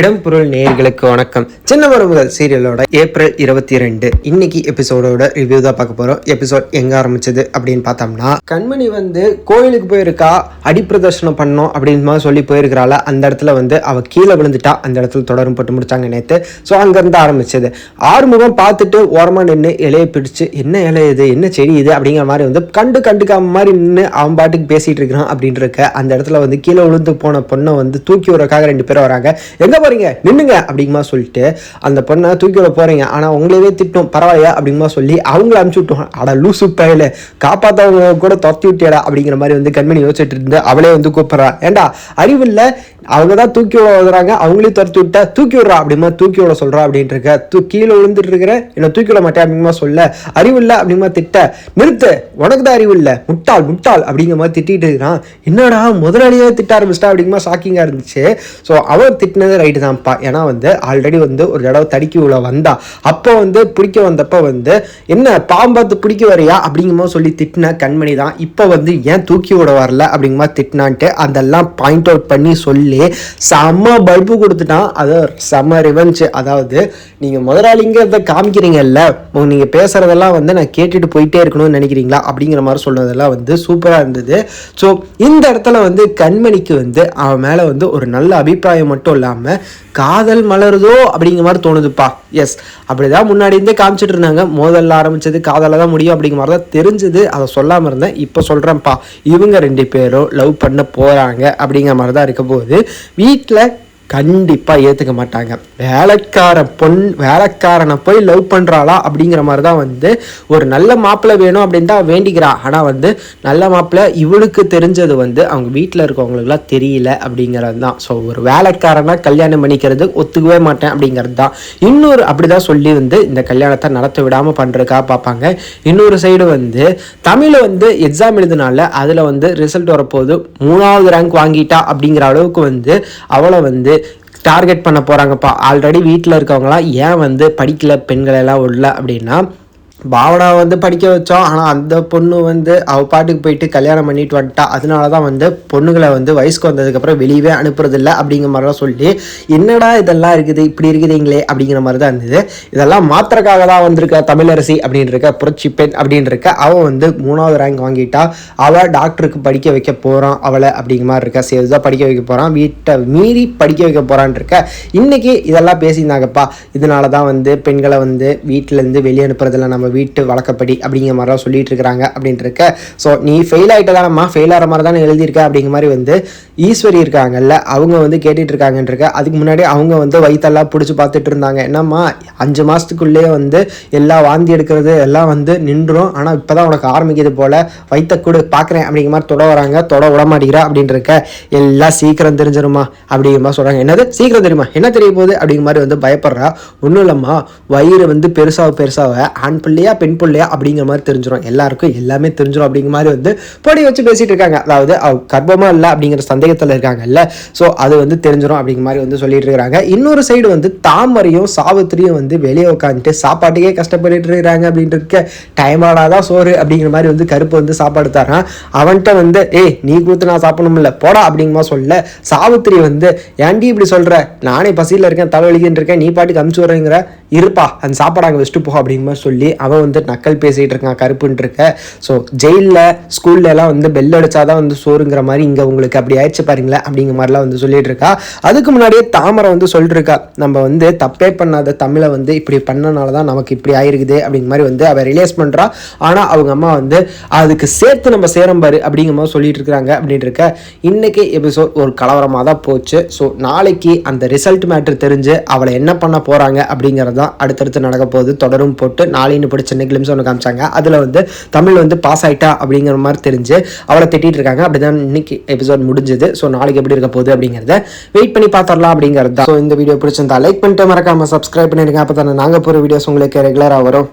இடம்பொருள் நேயர்களுக்கு வணக்கம். சின்ன முதல் சீரியலோட ஏப்ரல் இருபத்தி ரெண்டு இன்னைக்கு எபிசோடோட ரிவ்யூ தான் பார்க்க போறோம். எபிசோட் எங்க ஆரம்பிச்சது அப்படின்னு பார்த்தோம்னா கண்மணி வந்து கோயிலுக்கு போயிருக்கா அடிப்பிரதர்ஷனம் பண்ணோம் அப்படின்னு மாதிரி சொல்லி போயிருக்கிறாள். அந்த இடத்துல வந்து அவ கீழே விழுந்துட்டா. அந்த இடத்துல தொடரும் போட்டு முடிச்சாங்க நேற்று ஸோ அங்கேருந்து ஆரம்பிச்சது. ஆறுமுகம் பார்த்துட்டு ஓரமாக நின்று இலையை பிடிச்சு என்ன இலை இது? என்ன செடி இது? அப்படிங்கிற மாதிரி வந்து கண்டு கண்டுக்காம மாதிரி நின்று அவன் பாட்டுக்கு பேசிட்டு இருக்கிறான் அப்படின்னு இருக்க. அந்த இடத்துல வந்து கீழே விழுந்து போன பொண்ணை வந்து தூக்கி விடுறக்காக ரெண்டு பேரும் வராங்க. எங்க போறீங்க? நின்னுங்க அப்படிங்கமா சொல்லிட்டு அந்த பொண்ணை தூக்கி விட போறீங்க. ஆனா உங்களவே திட்டும் பரவாயில்லையா? அப்படிங்கமா சொல்லி அவங்கள அனுப்பிச்சி விட்டோம் அட லூசு பயில. காப்பாத்தவங்க கூட துரத்தி விட்டியடா அப்படிங்கிற மாதிரி வந்து கண்மணி யோசிச்சுட்டு இருந்து அவளே வந்து கூப்பிடுறா. ஏண்டா அறிவில்ல அவங்க தான் தூக்கி விட வர்றாங்க அவங்களையும் துரத்தி விட்டா தூக்கி விடுறா அப்படிமா தூக்கி விட சொல்றா அப்படின்ட்டு இருக்க தூ கீழே விழுந்துட்டு இருக்கிற என்ன தூக்கி விட மாட்டேன் அப்படிங்கமா சொல்ல. இல்ல அப்படிமா திட்ட. நிறுத்து. உனக்கு தான் அறிவு இல்லை. முட்டாள் முட்டாள் அப்படிங்கிற மாதிரி திட்டிட்டு இருக்கிறான். என்னடா முதலாளியே திட்ட ஆரம்பிச்சிட்டா அப்படிங்கிற ஷாக்கிங்காக இருந்துச்சு. ஸோ அவர் திட்டினது ரைட்டு தான்ப்பா ஏன்னா வந்து ஆல்ரெடி வந்து ஒரு தடவை தடுக்கி உள்ள வந்தா. அப்போ வந்து பிடிக்க வந்தப்போ வந்து என்ன பாம்பாத்து பிடிக்க வரையா அப்படிங்கும்போது சொல்லி திட்டின கண்மணி தான் இப்போ வந்து ஏன் தூக்கி விட வரல அப்படிங்கிற திட்டினான்ட்டு அதெல்லாம் பாயிண்ட் அவுட் பண்ணி சொல்லி செம்ம பல்பு கொடுத்துட்டான். அது செம்ம ரிவெஞ்ச் அதாவது நீங்கள் முதலாளிங்கிறத காமிக்கிறீங்கல்ல நீங்கள் பேசுகிறதெல்லாம் வந்து நான் கேட்டுட்டு போயிட்டே இருக்கணும்னு நினைக்கிறீங்களா? அப்படிங்கிற மாதிரி சொன்னதெல்லாம் வந்து சூப்பராக இருந்தது. ஸோ இந்த இடத்துல வந்து கண்மணிக்கு வந்து அவன் மேலே வந்து ஒரு நல்ல அபிப்பிராயம் மட்டும் இல்லாமல் காதல் மலருதோ அப்படிங்கிற மாதிரி தோணுதுப்பா. எஸ் அப்படிதான் முன்னாடி இருந்தே காமிச்சிட்டு இருந்தாங்க. மோதல்ல ஆரம்பிச்சது காதல தான் முடியும் அப்படிங்கிற மாதிரி தான் தெரிஞ்சது. அதை சொல்லாமல் இருந்தேன். இப்போ சொல்கிறேன்ப்பா இவங்க ரெண்டு பேரும் லவ் பண்ண போகிறாங்க அப்படிங்கிற மாதிரி தான் இருக்க போகுது. வீட்டில் கண்டிப்பாக ஏற்றுக்க மாட்டாங்க. வேலைக்கார பொன் வேலைக்காரனை போய் லவ் பண்ணுறாளா அப்படிங்கிற மாதிரி தான் வந்து ஒரு நல்ல மாப்பிள்ளை வேணும் அப்படின்னு தான் வேண்டிக்கிறா. ஆனால் வந்து நல்ல மாப்பிள்ளை இவளுக்கு தெரிஞ்சது வந்து அவங்க வீட்டில் இருக்கவங்களுக்குலாம் தெரியல அப்படிங்கிறது தான். ஸோ ஒரு வேலைக்காரனாக கல்யாணம் பண்ணிக்கிறது ஒத்துக்கவே மாட்டேன் அப்படிங்கிறது தான். இன்னொரு அப்படி தான் சொல்லி வந்து இந்த கல்யாணத்தை நடத்த விடாமல் பண்ணுறக்கா பார்ப்பாங்க. இன்னொரு சைடு வந்து தமிழை வந்து எக்ஸாம் எழுதினால அதில் வந்து ரிசல்ட் வரப்போகுது மூணாவது ரேங்க் வாங்கிட்டா அப்படிங்கிற அளவுக்கு வந்து அவளை வந்து டார்கெட் பண்ண போகிறாங்கப்பா ஆல்ரெடி வீட்டில் இருக்கவங்களாம் ஏன் வந்து படிக்கல பெண்களெல்லாம் உள்ள அப்படின்னா பாவனா வந்து படிக்க வச்சோம். ஆனால் அந்த பொண்ணு வந்து அவள் பாட்டுக்கு போயிட்டு கல்யாணம் பண்ணிட்டு வந்துட்டா. அதனால தான் வந்து பொண்ணுங்களை வந்து வயசுக்கு வந்ததுக்கப்புறம் வெளியவே அனுப்புறதில்ல அப்படிங்கிற மாதிரிலாம் சொல்லி என்னடா இதெல்லாம் இருக்குது? இப்படி இருக்குதுங்களே? அப்படிங்கிற மாதிரி தான் இருந்தது. இதெல்லாம் மாத்திரக்காக தான் வந்திருக்க தமிழரசி அப்படின்னு இருக்க புரட்சி பெண் அப்படின்னு இருக்க அவள் வந்து மூணாவது ரேங்க் வாங்கிட்டா. அவள் டாக்டருக்கு படிக்க வைக்க போகிறான் அவளை அப்படிங்கிற மாதிரி இருக்கா. சேவ் தான் படிக்க வைக்க போகிறான் வீட்டை மீறி படிக்க வைக்க போகிறான் இருக்க இதெல்லாம் பேசியிருந்தாங்கப்பா. இதனால தான் வந்து பெண்களை வந்து வீட்டிலேருந்து வெளியே அனுப்புறதில்ல. நம்ம வீட்டு வழக்கப்படி அப்படிங்கிற மாதிரிலாம் சொல்லிட்டு இருக்கிறாங்க அப்படின்ட்டு இருக்க ஸோ நீ ஃபெயில் ஆகிட்ட தானம்மா ஃபெயில் ஆகிற மாதிரி தானே எழுதியிருக்க அப்படிங்கிற மாதிரி வந்து ஈஸ்வரி இருக்காங்கல்ல அவங்க வந்து கேட்டுட்டு இருக்காங்கன்றிருக்க அதுக்கு முன்னாடி அவங்க வந்து வயிற்றெல்லாம் பிடிச்சி பார்த்துட்டு இருந்தாங்க என்னம்மா அஞ்சு மாதத்துக்குள்ளேயே வந்து எல்லா வாந்தி எடுக்கிறது எல்லாம் வந்து நின்றும். ஆனால் இப்போ தான் உனக்கு ஆரம்பிக்கிறது போல். வயிற்ற கூட பார்க்குறேன் அப்படிங்கிற மாதிரி தொட வராங்க. தொட விட மாட்டேங்கிறா அப்படின்ட்டு இருக்க எல்லாம் சீக்கிரம் தெரிஞ்சிருமா அப்படிங்கிற மாதிரி சொல்கிறாங்க என்னது? சீக்கிரம் தெரியுமா? என்ன தெரிய போகுது அப்படிங்கிற மாதிரி வந்து பயப்படுறா. ஒன்றும் இல்லைம்மா. வயிறு வந்து பெருசாக பெருசாக ஆண் பிள்ளையா பெண் பிள்ளையா அப்படிங்கிற மாதிரி தெரிஞ்சிடும் எல்லாருக்கும் எல்லாமே தெரிஞ்சிடும் அப்படிங்கிற மாதிரி வந்து பொடி வச்சு பேசிட்டு இருக்காங்க. அதாவது கர்ப்பமா இல்லை அப்படிங்கிற சந்தேகத்தில் இருக்காங்கல்ல. ஸோ அது வந்து தெரிஞ்சிடும் அப்படிங்கிற மாதிரி வந்து சொல்லிட்டு இருக்காங்க இன்னொரு சைடு வந்து தாமரையும் சாவித்திரியும் வந்து வெளியே உட்காந்துட்டு சாப்பாட்டுக்கே கஷ்டப்பட்டுட்டு இருக்கிறாங்க அப்படின்ட்டு இருக்க டைம் ஆடாதான் சோறு அப்படிங்கிற மாதிரி வந்து கருப்பு வந்து சாப்பாடு தரான். அவன்கிட்ட வந்து ஏய் நீ கொடுத்து நான் சாப்பிடணும்ல போடா அப்படிங்கமா சொல்ல சாவித்திரி வந்து ஏன்டி இப்படி சொல்ற? நானே பசியில் இருக்கேன் தலைவலிக்கின்னு இருக்கேன் நீ பாட்டுக்கு அமுச்சு வரேங்கிற இருப்பா அந்த சாப்பாடு அங்கே வச்சுட்டு போ அப்படிங்கிற மாதிரி சொல்லி அவன் வந்து நக்கல் பேசிகிட்டு இருக்கான் கருப்புன்ட்டு இருக்க. ஸோ ஜெயிலில் ஸ்கூல்ல எல்லாம் வந்து பெல் அடிச்சாதான் வந்து சோறுங்கிற மாதிரி இங்கே உங்களுக்கு அப்படி ஆயிடுச்சு பாருங்களேன் அப்படிங்கிற மாதிரிலாம் வந்து சொல்லிட்டு இருக்கா. அதுக்கு முன்னாடியே தாமரை வந்து சொல்லிட்டுருக்கா நம்ம வந்து தப்பே பண்ணாத தமிழை வந்து இப்படி பண்ணனால தான் நமக்கு இப்படி ஆயிருக்குது அப்படிங்கிற மாதிரி வந்து அவள் ரிலேஸ் பண்ணுறா ஆனால் அவங்க அம்மா வந்து அதுக்கு சேர்த்து நம்ம சேரம் பாரு அப்படிங்கிற மாதிரி சொல்லிட்டு இருக்கிறாங்க அப்படின்ட்டு இருக்க. இன்னைக்கு எபிசோட் ஒரு கலவரமாக தான் போச்சு. ஸோ நாளைக்கு அந்த ரிசல்ட் மேட்ரு தெரிஞ்சு அவளை என்ன பண்ண போகிறாங்க அப்படிங்கிறத தான் அடுத்தடுத்து நடக்க போகுது. தொடரும் போட்டு நாளைன்னு பிடிச்ச சென்னை கிளிம்ஸ் ஒன்று காமிச்சாங்க. அதில் வந்து தமிழ் வந்து பாஸ் ஆயிட்டா அப்படிங்கிற மாதிரி தெரிஞ்சு அவளை திட்டிட்டு இருக்காங்க. அப்படிதான் இன்னைக்கு எபிசோட் முடிஞ்சது. ஸோ நாளைக்கு எப்படி இருக்க போகுது அப்படிங்கிறத வெயிட் பண்ணி பார்த்துடலாம் அப்படிங்கிறது தான். ஸோ இந்த வீடியோ பிடிச்சிருந்தா லைக் பண்ணிட்டு மறக்காம சப்ஸ்கிரைப் பண்ணிடுங்க. அப்போ தானே நாங்கள் போகிற வீடியோஸ் உங்களுக்கு ரெகுலராக வரும்.